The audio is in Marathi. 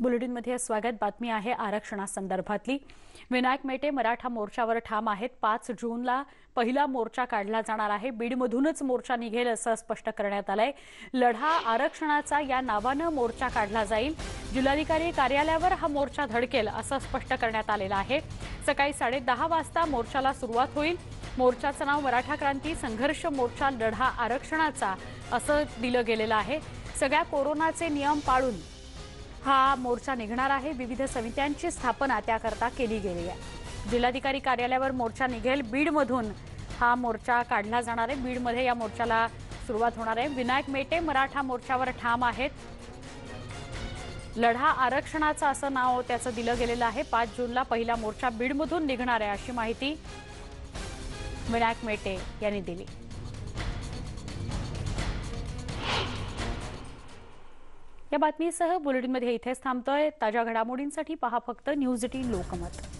बुलेटिनमध्ये स्वागत. बातमी आहे आरक्षणासंदर्भातली. विनायक मेटे मराठा मोर्चावर ठाम आहेत. पाच जूनला पहिला मोर्चा काढला जाणार आहे. बीडमधूनच मोर्चा निघेल असं स्पष्ट करण्यात आलंय. लढा आरक्षणाचा या नावानं मोर्चा काढला जाईल. जिल्हाधिकारी कार्यालयावर हा मोर्चा धडकेल असं स्पष्ट करण्यात आलेलं आहे. सकाळी साडेदहा वाजता मोर्चाला सुरुवात होईल. मोर्चाचं नाव मराठा क्रांती संघर्ष मोर्चा लढा आरक्षणाचा असं दिलं गेलेलं आहे. सगळ्या कोरोनाचे नियम पाळून हा मोर्चा निघणार आहे. विविध समित्यांची स्थापना त्याकरता केली गेली आहे. जिल्हाधिकारी कार्यालयावर मोर्चा निघेल. बीडमधून हा मोर्चा काढला जाणार आहे. बीडमध्ये या मोर्चाला सुरुवात होणार आहे. विनायक मेटे मराठा मोर्चावर ठाम आहेत. लढा आरक्षणाचं असं नाव त्याचं दिलं गेलेलं आहे. पाच जूनला पहिला मोर्चा बीडमधून निघणार आहे अशी माहिती विनायक मेटे यांनी दिली. या बातमीसह बुलेटिनमध्ये इथेच थांबतोय. ताज्या घडामोडींसाठी पहा फक्त न्यूज एटीन लोकमत.